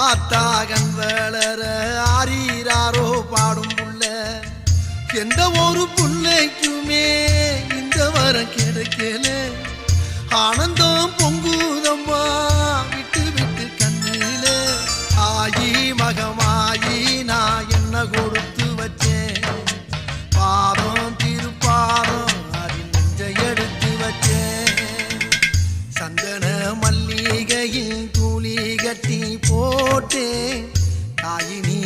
ஆத்தாகன் வளர ஆறீராரோ பாடும் புள்ள. எந்த ஒரு புள்ளைக்குமே இந்த வரம் கிடைக்கல. ஆனந்தம் பொங்குதம்மா விட்டு விட்டு கண்ணில. ஆயி மகமாயி நான் என்ன கொடுத்து வச்சேன்? பாதம் திருப்பாதம் அதில் நெஞ்ச எடுத்து வச்சேன். சந்தன மல்லிகையில் தூளி கட்டி போட்டே தாயினி